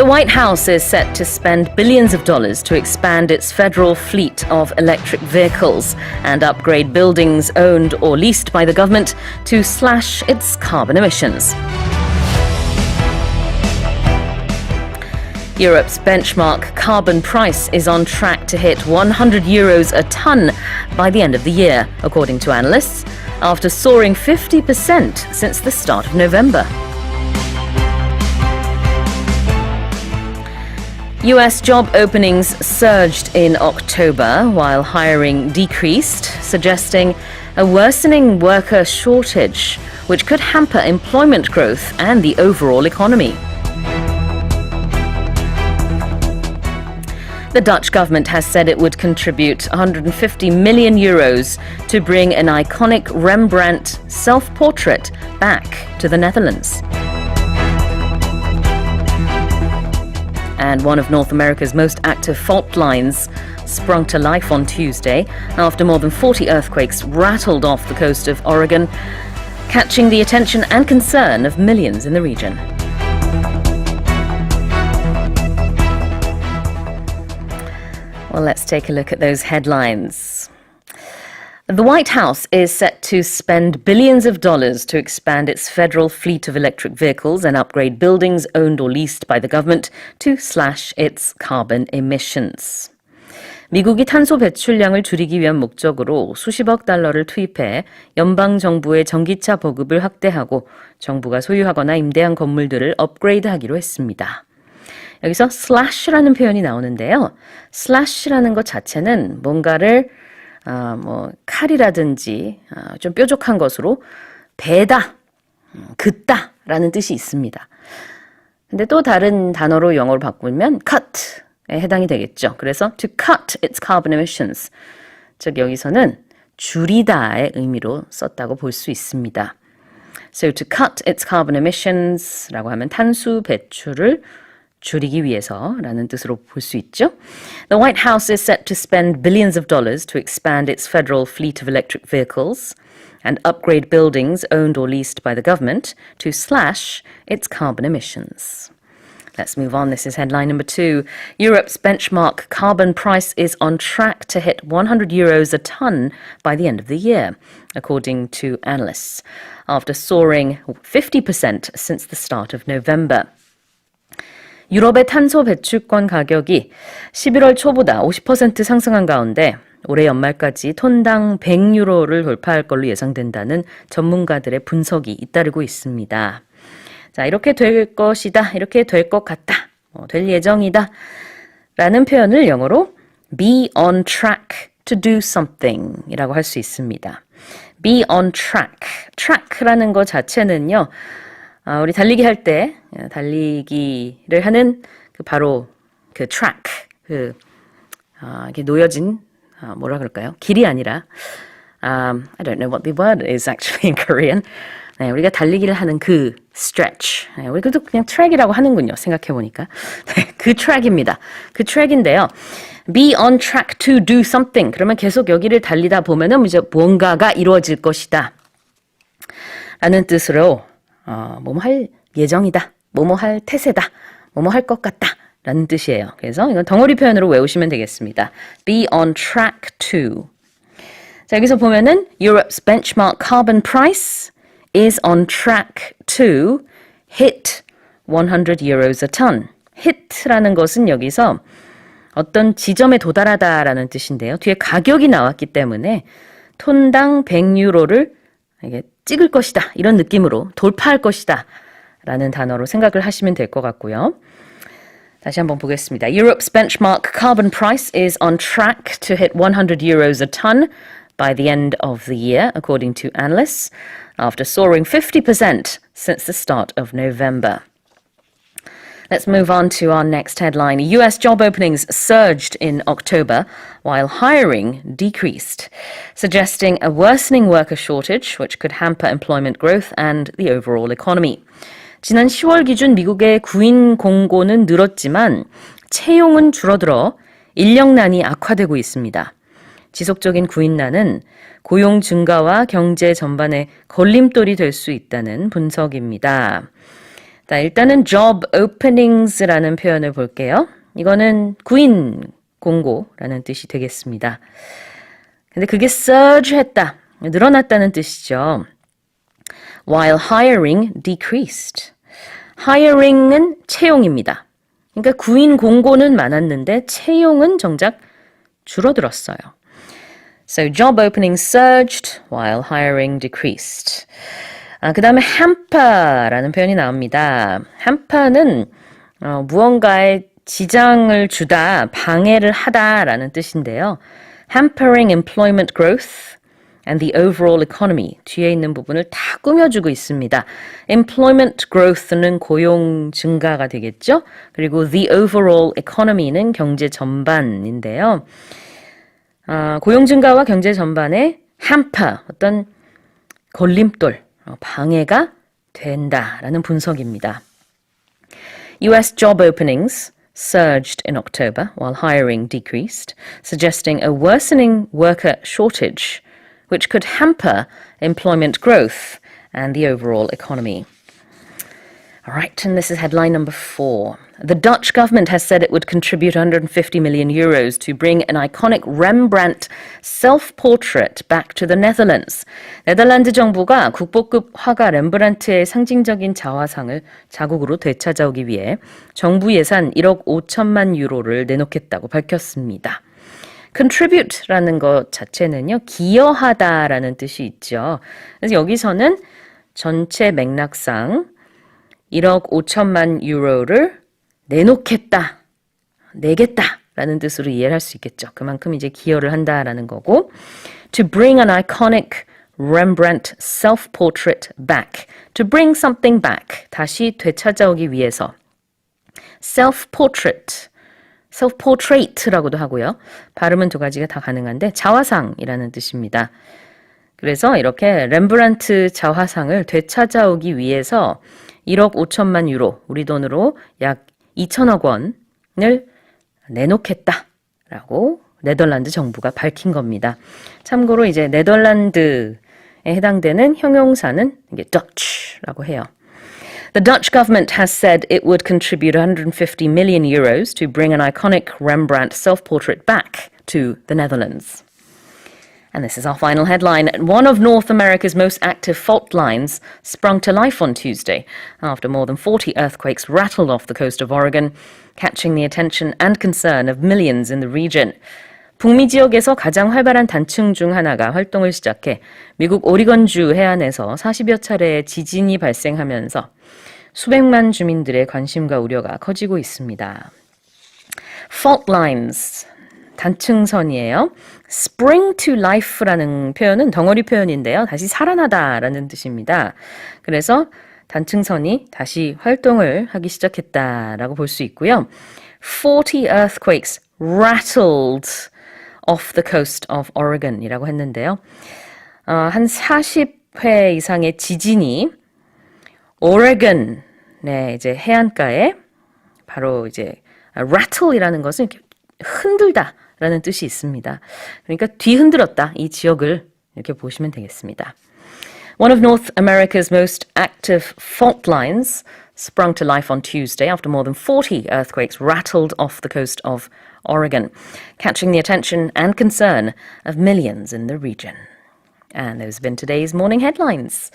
The White House is set to spend billions of dollars to expand its federal fleet of electric vehicles and upgrade buildings owned or leased by the government to slash its carbon emissions. Europe's benchmark carbon price is on track to hit 100 euros a tonne by the end of the year, according to analysts, after soaring 50% since the start of November. US job openings surged in October while hiring decreased, suggesting a worsening worker shortage, which could hamper employment growth and the overall economy. The Dutch government has said it would contribute 150 million euros to bring an iconic Rembrandt self portrait back to the Netherlands. And one of North America's most active fault lines sprung to life on Tuesday after more than 40 earthquakes rattled off the coast of Oregon, catching the attention and concern of millions in the region. Well, let's take a look at those headlines. The White House is set to spend billions of dollars to expand its federal fleet of electric vehicles and upgrade buildings owned or leased by the government to slash its carbon emissions. 미국이 탄소 배출량을 줄이기 위한 목적으로 수십억 달러를 투입해 연방 정부의 전기차 보급을 확대하고 정부가 소유하거나 임대한 건물들을 업그레이드하기로 했습니다. 여기서 slash라는 표현이 나오는데요. slash라는 것 자체는 뭔가를 아, 뭐 칼이라든지 아, 좀 뾰족한 것으로 음, 긋다라는 뜻이 있습니다. 근데 또 다른 단어로 영어로 바꾸면 cut에 해당이 되겠죠. 그래서 to cut its carbon emissions. 즉 여기서는 줄이다의 의미로 썼다고 볼 수 있습니다. So to cut its carbon emissions라고 하면 탄소 배출을 줄이기 위해서라는 뜻으로 볼 수 있죠. The White House is set to spend billions of dollars to expand its federal fleet of electric vehicles and upgrade buildings owned or leased by the government to slash its carbon emissions. Let's move on. This is headline number two. Europe's benchmark carbon price is on track to hit 100 euros a tonne by the end of the year, according to analysts, after soaring 50% since the start of November. 유럽의 탄소 배출권 가격이 11월 초보다 50% 상승한 가운데 올해 연말까지 톤당 100유로를 돌파할 걸로 예상된다는 전문가들의 분석이 잇따르고 있습니다. 자, 이렇게 될 것이다. 이렇게 될 것 같다. 어, 될 예정이다. 라는 표현을 영어로 be on track to do something 이라고 할 수 있습니다. be on track. track라는 것 자체는요, 아, 우리 달리기 할 때 달리기를 하는 그 바로 그 track 그 아, 이게 놓여진 아, 뭐라 그럴까요? 길이 아니라 um, I don't know what the word is actually in Korean. 네, 우리가 달리기를 하는 그 stretch. 네, 우리도 그냥 트랙이라고 하는군요. 생각해 보니까 네, 그 트랙입니다. 그 트랙인데요. Be on track to do something. 그러면 계속 여기를 달리다 보면은 이제 뭔가가 이루어질 것이다. 라는 뜻으로 어, 뭐뭐 할 예정이다. 뭐뭐 할 태세다. 뭐뭐 할 것 같다. 라는 뜻이에요. 그래서 이건 덩어리 표현으로 외우시면 되겠습니다. Be on track to. 자, 여기서 보면은 Europe's benchmark carbon price is on track to hit 100 euros a ton. hit라는 것은 여기서 어떤 지점에 도달하다라는 뜻인데요. 뒤에 가격이 나왔기 때문에 톤당 100유로를 이게 찍을 것이다. 이런 느낌으로 돌파할 것이다. 라는 단어로 생각을 하시면 될 것 같고요. 다시 한번 보겠습니다. Europe's benchmark carbon price is on track to hit 100 euros a ton by the end of the year, according to analysts, after soaring 50% since the start of November. Let's move on to our next headline. US job openings surged in October while hiring decreased, suggesting a worsening worker shortage which could hamper employment growth and the overall economy. 지난 10월 기준 미국의 구인 공고는 늘었지만 채용은 줄어들어 인력난이 악화되고 있습니다. 지속적인 구인난은 고용 증가와 경제 전반에 걸림돌이 될 수 있다는 분석입니다. 자, 일단은 job openings라는 표현을 볼게요. 이거는 구인 공고라는 뜻이 되겠습니다. 근데 그게 surge 했다, 늘어났다는 뜻이죠. While hiring decreased. hiring은 채용입니다. 그러니까 구인 공고는 많았는데 채용은 정작 줄어들었어요. So job openings surged while hiring decreased. 아, 그 다음에 hamper라는 표현이 나옵니다. hamper는 어, 무언가에 지장을 주다, 방해를 하다라는 뜻인데요. hampering employment growth and the overall economy 뒤에 있는 부분을 다 꾸며주고 있습니다. employment growth는 고용 증가가 되겠죠. 그리고 the overall economy는 경제 전반인데요. 아, 고용 증가와 경제 전반에 hamper 어떤 걸림돌, 어, 방해가 된다라는 분석입니다. US job openings surged in October while hiring decreased, suggesting a worsening worker shortage, which could hamper employment growth and the overall economy. Right, and this is headline number four. The Dutch government has said it would contribute 150 million euros to bring an iconic Rembrandt self-portrait back to the Netherlands. 네덜란드 정부가 국보급 화가 렘브란트의 상징적인 자화상을 자국으로 되찾아오기 위해 정부 예산 1억 5천만 유로를 내놓겠다고 밝혔습니다. contribute라는 것 자체는요, 기여하다라는 뜻이 있죠. 그래서 여기서는 전체 맥락상 1억 5천만 유로를 내놓겠다, 내겠다 라는 뜻으로 이해를 할 수 있겠죠. 그만큼 이제 기여를 한다라는 거고 to bring an iconic Rembrandt self-portrait back. to bring something back. 다시 되찾아오기 위해서 self-portrait self-portrait라고도 하고요. 발음은 두 가지가 다 가능한데 자화상이라는 뜻입니다. 그래서 이렇게 렘브란트 자화상을 되찾아오기 위해서 1억 5천만 유로, 우리 돈으로 약 2천억 원을 내놓겠다라고 네덜란드 정부가 밝힌 겁니다. 참고로 이제 네덜란드에 해당되는 형용사는 이게 Dutch라고 해요. The Dutch government has said it would contribute 150 million euros to bring an iconic Rembrandt self-portrait back to the Netherlands. And this is our final headline. One of North America's most active fault lines sprung to life on Tuesday after more than 40 earthquakes rattled off the coast of Oregon, catching the attention and concern of millions in the region. 북미 지역에서 가장 활발한 단층 중 하나가 활동을 시작해 미국 오리건주 해안에서 40여 차례의 지진이 발생하면서 수백만 주민들의 관심과 우려가 커지고 있습니다. fault lines 단층선이에요. spring to life라는 표현은 덩어리 표현인데요. 다시 살아나다라는 뜻입니다. 그래서 단층선이 다시 활동을 하기 시작했다라고 볼 수 있고요. 40 earthquakes rattled off the coast of Oregon이라고 했는데요. 어, 한 40회 이상의 지진이 오레건, 네, 이제 해안가에 바로 이제 rattle이라는 것은 이렇게 흔들다 라는 뜻이 있습니다. 그러니까 뒤흔들었다 이 지역을 이렇게 보시면 되겠습니다. One of North America's most active fault lines sprung to life on Tuesday after more than 40 earthquakes rattled off the coast of Oregon, catching the attention and concern of millions in the region. And those have been today's morning headlines.